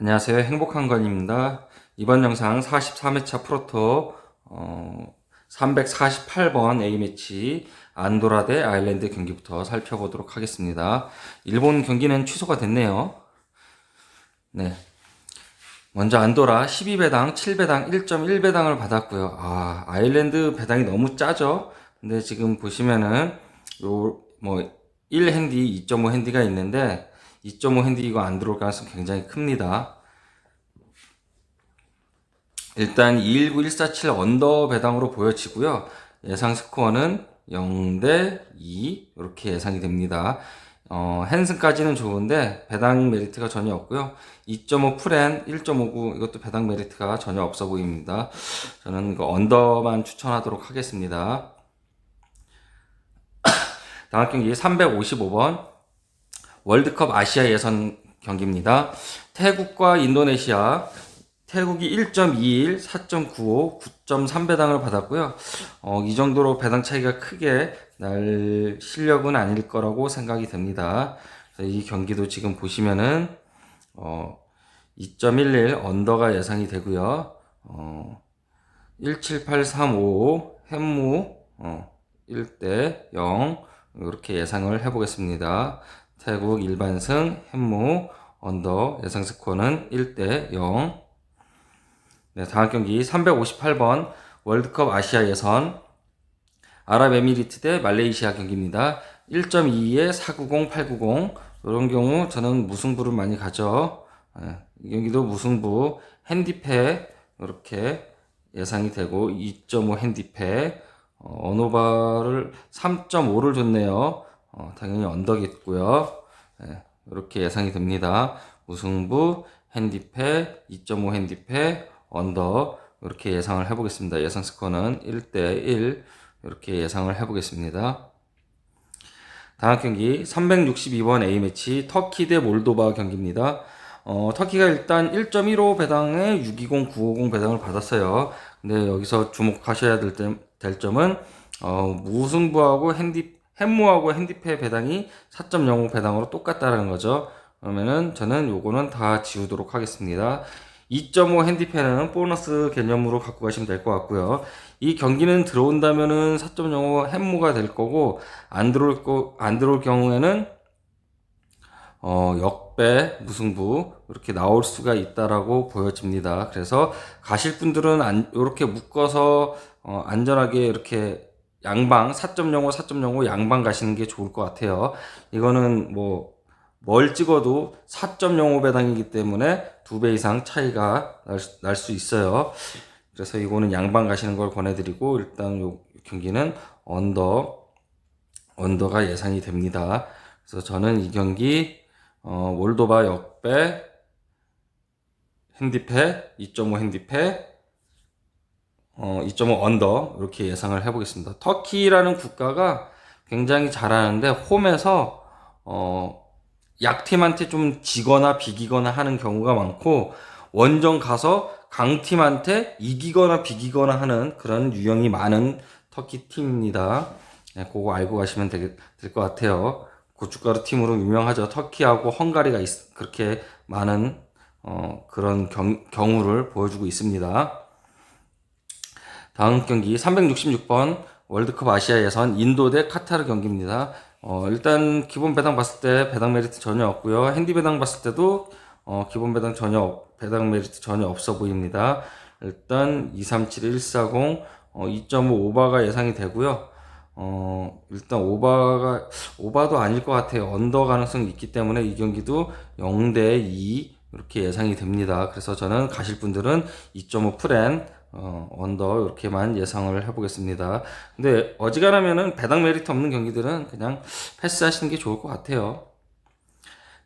안녕하세요. 행복한 건입니다. 이번 영상 43회차 프로토 어, 348번 A매치 안도라 대 아일랜드 경기부터 살펴보도록 하겠습니다. 일본 경기는 취소가 됐네요. 네. 먼저 안도라 12배당, 7배당, 1.1배당을 받았고요. 아, 아일랜드 배당이 너무 짜죠? 근데 지금 보시면은 요 뭐 1핸디, 2.5핸디가 있는데 2.5 핸디 이거 안 들어올 가능성이 굉장히 큽니다. 일단 219-147 언더 배당으로 보여지고요. 예상 스코어는 0대 2 이렇게 예상이 됩니다. 어, 핸슨까지는 좋은데 배당 메리트가 전혀 없고요. 2.5 프렌 1.59 이것도 배당 메리트가 전혀 없어 보입니다. 저는 이거 언더만 추천하도록 하겠습니다. 다음 경기 355번 월드컵 아시아 예선 경기입니다. 태국과 인도네시아 태국이 1.21, 4.95, 9.3배당을 받았고요. 어, 이 정도로 배당 차이가 크게 날 실력은 아닐 거라고 생각이 됩니다. 이 경기도 지금 보시면은 어, 2.11 언더가 예상이 되고요. 어, 17835 햄무 어, 1대 0 이렇게 예상을 해보겠습니다. 태국 일반승 햄무 언더 예상 스코어는 1대 0 네, 다음 경기 358번 월드컵 아시아 예선 아랍에미리트 대 말레이시아 경기입니다. 1.22에 490, 890 이런 경우 저는 무승부를 많이 가죠. 네, 이 경기도 무승부 핸디패 이렇게 예상이 되고 2.5 핸디패 어, 언오바를 3.5를 줬네요. 어, 당연히 언덕이고요. 네, 이렇게 예상이 됩니다. 무승부 핸디패 2.5 핸디패 언더 이렇게 예상을 해보겠습니다. 예상 스코어는 1대1 이렇게 예상을 해보겠습니다. 다음 경기 362번 A매치 터키 대 몰도바 경기입니다. 어, 터키가 일단 1.15 배당에 620, 950 배당을 받았어요. 근데 여기서 주목하셔야 될, 점- 될 점은 어, 무승부하고 핸디 햄무하고 핸디패 배당이 4.05 배당으로 똑같다는 거죠. 그러면은 저는 요거는 다 지우도록 하겠습니다. 2.5 핸디패는 보너스 개념으로 갖고 가시면 될 것 같고요. 이 경기는 들어온다면은 4.05 햄무가 될 거고 안 들어올 거 안 들어올 경우에는 어, 역배 무승부 이렇게 나올 수가 있다라고 보여집니다. 그래서 가실 분들은 안, 이렇게 묶어서 어, 안전하게 이렇게 양방 4.05 4.05 양방 가시는 게 좋을 것 같아요. 이거는 뭐 뭘 찍어도 4.05 배당이기 때문에 두 배 이상 차이가 날 수 있어요. 그래서 이거는 양방 가시는 걸 권해드리고 일단 요 경기는 언더 언더가 예상이 됩니다. 그래서 저는 이 경기 어, 몰도바 역배 핸디패 2.5 핸디패 어, 2.5 언더 이렇게 예상을 해보겠습니다. 터키라는 국가가 굉장히 잘하는데 홈에서 어, 약팀한테 좀 지거나 비기거나 하는 경우가 많고 원정 가서 강팀한테 이기거나 비기거나 하는 그런 유형이 많은 터키 팀입니다. 네, 그거 알고 가시면 될 것 같아요. 고춧가루 팀으로 유명하죠. 터키하고 헝가리가 있- 그렇게 많은 어, 그런 경, 경우를 보여주고 있습니다. 다음 경기 366번 월드컵 아시아 예선 인도 대 카타르 경기입니다. 어, 일단 기본 배당 봤을 때 배당 메리트 전혀 없고요. 핸디 배당 봤을 때도 어, 기본 배당 전혀 없- 배당 메리트 전혀 없어 보입니다. 일단 237 140 어, 2.5 오바가 예상이 되고요. 어, 일단 오바가 오바도 아닐 것 같아요. 언더 가능성이 있기 때문에 이 경기도 0대 2 이렇게 예상이 됩니다. 그래서 저는 가실 분들은 2.5 프렌 어, 언더 이렇게만 예상을 해보겠습니다. 근데 어지간하면은 배당 메리트 없는 경기들은 그냥 패스하시는 게 좋을 것 같아요.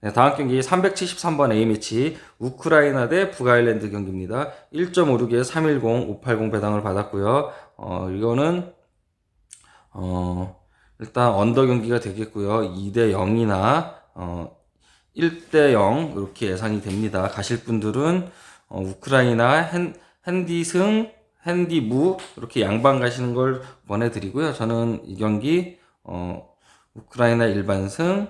네, 다음 경기 373번 A매치 우크라이나 대 북아일랜드 경기입니다. 1.56에 310, 580 배당을 받았고요. 어, 이거는 어, 일단 언더 경기가 되겠고요. 2대 0이나 어, 1대 0 이렇게 예상이 됩니다. 가실 분들은 어, 우크라이나 핸, 핸디승, 핸디무 이렇게 양방 가시는 걸 권해드리고요. 저는 이 경기 어, 우크라이나 일반승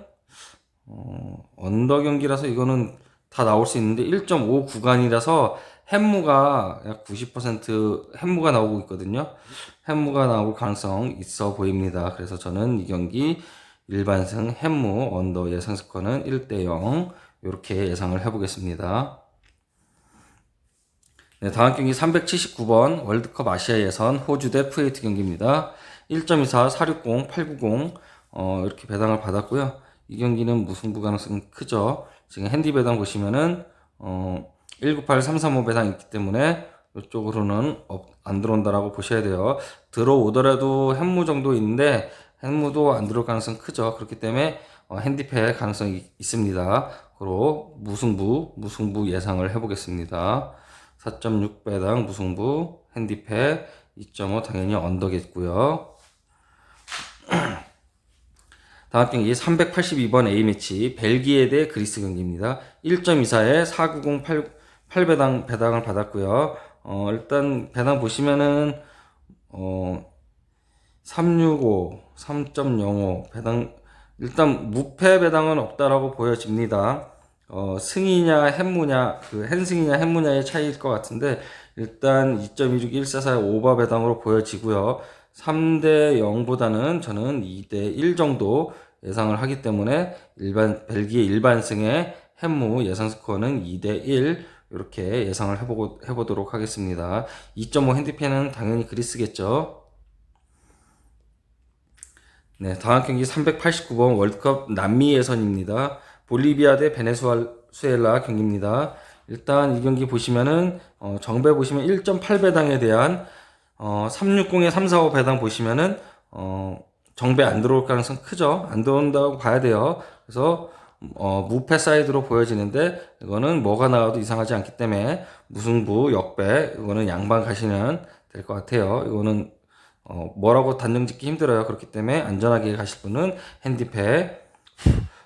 어, 언더 경기라서 이거는 다 나올 수 있는데 1.5 구간이라서 햄무가 약 90% 햄무가 나오고 있거든요. 햄무가 나올 가능성 있어 보입니다. 그래서 저는 이 경기 일반승 햄무 언더 예상 스코어는 1대 0 이렇게 예상을 해보겠습니다. 네, 다음 경기 379번 월드컵 아시아 예선 호주 대 쿠웨이트 경기입니다. 1.24, 460, 890 어, 이렇게 배당을 받았고요. 이 경기는 무승부 가능성이 크죠. 지금 핸디 배당 보시면은 어, 198, 335 배당 있기 때문에 이쪽으로는 업- 안 들어온다라고 보셔야 돼요. 들어오더라도 햄무 정도 있는데 햄무도 안 들어올 가능성 크죠. 그렇기 때문에 어, 핸디패 가능성이 있습니다. 그로 무승부, 무승부 예상을 해보겠습니다. 4.6 배당 무승부, 핸디패 2.5 당연히 언더겠고요. 다음 경기 382번 A매치 벨기에 대 그리스 경기입니다. 1.24에 490 8, 8배당 배당을 받았고요. 어, 일단 배당 보시면은 어, 365, 3.05 배당 일단 무패 배당은 없다라고 보여집니다. 어, 승이냐 햄무냐 그 헨승이냐 햄무냐의 차이일 것 같은데 일단 2.26, 144의 오버 배당으로 보여지고요. 3대 0보다는 저는 2대 1 정도 예상을 하기 때문에 일반 벨기에 일반승의 햄무 예상 스코어는 2대 1 이렇게 예상을 해보고 해보도록 하겠습니다. 2.5 핸디패는 당연히 그리스겠죠. 네, 다음 경기 389번 월드컵 남미 예선입니다. 볼리비아 대 베네수엘라 경기입니다. 일단 이 경기 보시면은 어, 정배 보시면 1.8배당에 대한 어, 360에 345 배당 보시면은 어, 정배 안 들어올 가능성 크죠. 안 들어온다고 봐야 돼요. 그래서 어, 무패 사이드로 보여지는데 이거는 뭐가 나와도 이상하지 않기 때문에 무승부 역배 이거는 양방 가시면 될 것 같아요. 이거는 어, 뭐라고 단정 짓기 힘들어요. 그렇기 때문에 안전하게 가실 분은 핸디패,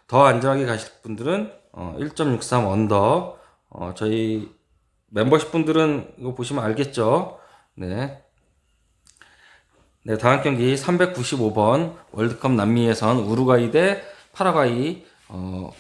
더 안전하게 가실 분들은 어, 1.63 언더, 어, 저희 멤버십 분들은 이거 보시면 알겠죠? 네. 네, 다음 경기 395번 월드컵 남미 예선 우루과이 대 파라과이, 어,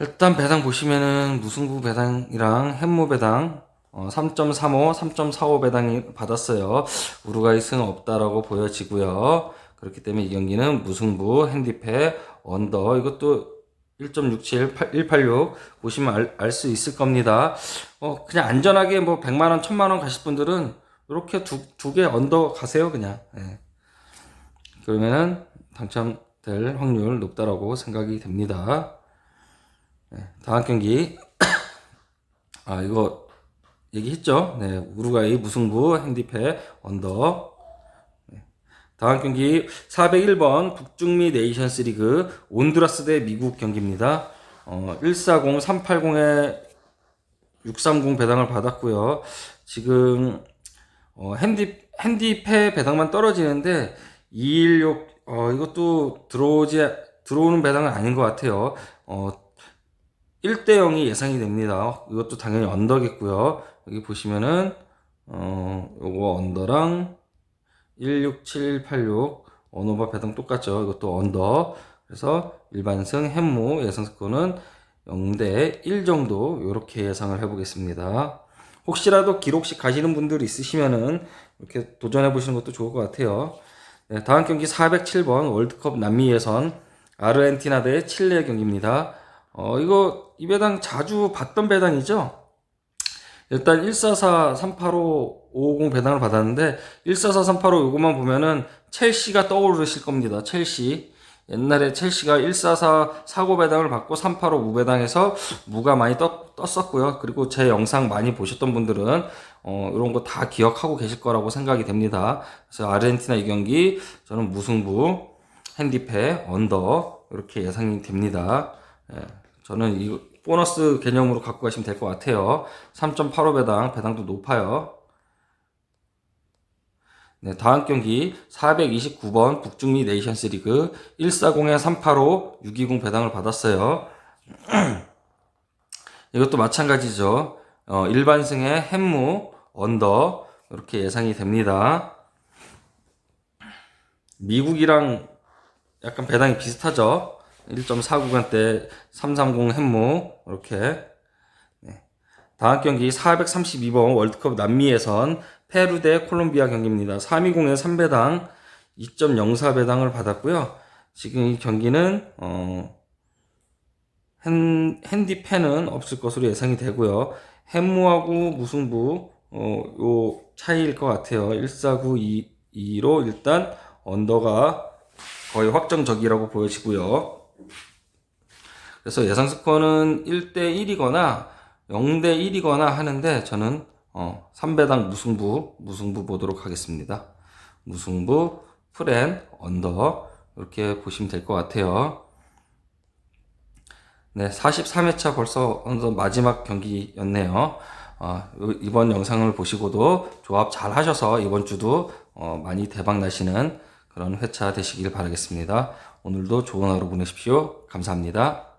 일단 배당 보시면은 무승부 배당이랑 햄무 배당 어, 3.35, 3.45 배당이 받았어요. 우루과이 승 없다라고 보여지고요. 그렇기 때문에 이 경기는 무승부, 핸디패, 언더 이것도 1.67, 186 보시면 알수 있을 겁니다. 어, 그냥 안전하게 뭐 100만 원, 1000만 원 가실 분들은 이렇게 두두 개 언더 가세요, 그냥. 예. 그러면은 당첨될 확률 높다라고 생각이 됩니다. 네, 다음 경기 아 이거 얘기했죠. 네, 우루과이 무승부 핸디패 언더. 네. 다음 경기 401번 북중미 네이션스 리그 온두라스 대 미국 경기입니다. 어, 140, 380에 630 배당을 받았고요. 지금 어, 핸디 핸디패 배당만 떨어지는데 216 어, 이것도 들어오지 들어오는 배당은 아닌 것 같아요. 어, 1대 0이 예상이 됩니다. 이것도 당연히 언더겠고요. 여기 보시면은 어 요거 언더랑 16786 언어바 배당 똑같죠. 이것도 언더. 그래서 일반승 햄무 예상 스코어는 0대 1 정도 이렇게 예상을 해보겠습니다. 혹시라도 기록식 가시는 분들 있으시면은 이렇게 도전해 보시는 것도 좋을 것 같아요. 네, 다음 경기 407번 월드컵 남미 예선 아르헨티나 대 칠레 경기입니다. 어, 이거 이 배당 자주 받던 배당이죠. 일단 144, 385, 550 배당을 받았는데 144, 385 요것만 보면은 첼시가 떠오르실 겁니다. 첼시. 옛날에 첼시가 144 사고 배당을 받고 385 무배당해서 무가 많이 떴, 떴었고요. 그리고 제 영상 많이 보셨던 분들은 어, 이런 거 다 기억하고 계실 거라고 생각이 됩니다. 그래서 아르헨티나 이 경기 저는 무승부, 핸디패, 언더 이렇게 예상이 됩니다. 예, 저는 이 보너스 개념으로 갖고 가시면 될 것 같아요. 3.85 배당, 배당도 높아요. 네, 다음 경기 429번 북중미 네이션스 리그 140에 385 620 배당을 받았어요. 이것도 마찬가지죠. 어, 일반승의 햄무, 언더 이렇게 예상이 됩니다. 미국이랑 약간 배당이 비슷하죠. 1.4 구간대 330 햄무 이렇게 네. 다음 경기 432번 월드컵 남미 예선 페루 대 콜롬비아 경기입니다. 320에 3배당 2.04배당을 받았고요. 지금 이 경기는 어 핸, 핸디펜은 없을 것으로 예상이 되고요. 햄무하고 무승부 어, 요 차이일 것 같아요. 1492로 일단 언더가 거의 확정적이라고 보여지고요. 그래서 예상 스코어는 1대 1이거나 0대 1이거나 하는데 저는 어, 3배당 무승부 무승부 보도록 하겠습니다. 무승부 프렌 언더 이렇게 보시면 될 것 같아요. 네, 43회차 벌써 어느덧 마지막 경기였네요. 어, 이번 영상을 보시고도 조합 잘 하셔서 이번 주도 어, 많이 대박 나시는 그런 회차 되시길 바라겠습니다. 오늘도 좋은 하루 보내십시오. 감사합니다.